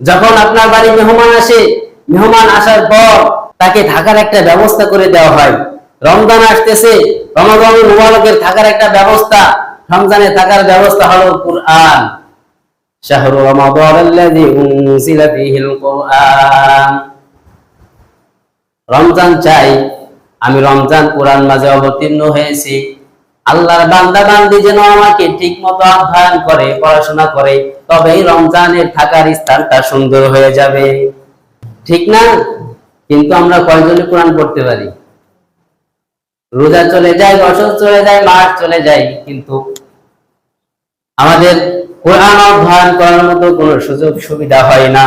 যখন আপনার বাড়ি মেহমান আসে, মেহমান আসার পর তাকে থাকার একটা ব্যবস্থা করে দেওয়া হয়। রমজান আসতেছে, রমজান মুবারকের থাকার একটা ব্যবস্থা, রমজানে থাকার ব্যবস্থা হলো কুরআন। শাহরু রমাদান আল্লাযী উনজিলা ফীহিল কুরআন। রমজান চাই, আমি রমজান কোরআন মাঝে অবতীর্ণ হয়েছি। আল্লাহর বান্দা বান্দি যেন আমাকে ঠিক মতো অধ্যয়ন করে, পড়াশোনা করে, তবেই রমজানের থাকার স্থানটা সুন্দর হয়ে যাবে। ঠিক না? কিন্তু আমরা কয়জনে কোরআন পড়তে পারি? রোজা চলে যায়, বছর চলে যায়, মাস চলে যায়, কিন্তু আমাদের কোরআন অধ্যয়ন করার মতো কোনো সুযোগ সুবিধা হয় না।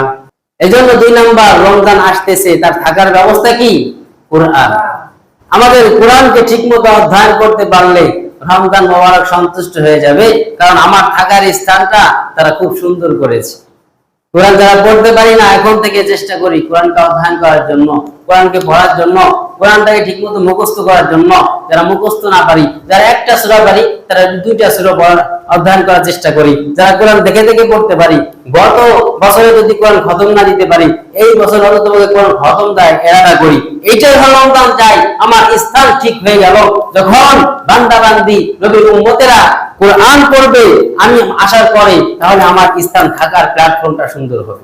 এজন্য দুই নাম্বার, রমজান আসতেছে, তার থাকার ব্যবস্থা কি? কোরআন। আমাদের কোরআনকে ঠিক মতো অধ্যয়ন করতে পারলে রমজান মোবারক সন্তুষ্ট হয়ে যাবে, কারণ আমার থাকার স্থানটা তারা খুব সুন্দর করেছে। কোরআন যারা পড়তে পারি না, এখন থেকে চেষ্টা করি কোরআনকে অধ্যয়ন করার জন্য, কোরআনকে পড়ার জন্য কোরআনটাকে ঠিক মতো মুখস্থ করার জন্য যারা মুখস্থ না পারি, যারা একটা সুরা পারি, তারা দুইটা সুরা পড়ার অধ্যয়ন করার চেষ্টা করি। যারা কোরআন দেখে দেখে পড়তে পারি, গত বছরে যদি কোরআন খতম না দিতে পারি, এই বছর হয়তো তোমাকে কোরআন খতম দেয় এরাটা করি। এইটাই হলো চাই আমার স্থান ঠিক হয়ে গেল। যখন বান্দা বান্দি নবীর উম্মতেরা কোরআন পড়বে, আমি আসার পরে তাহলে আমার স্থান থাকার প্ল্যাটফর্মটা সুন্দর হবে।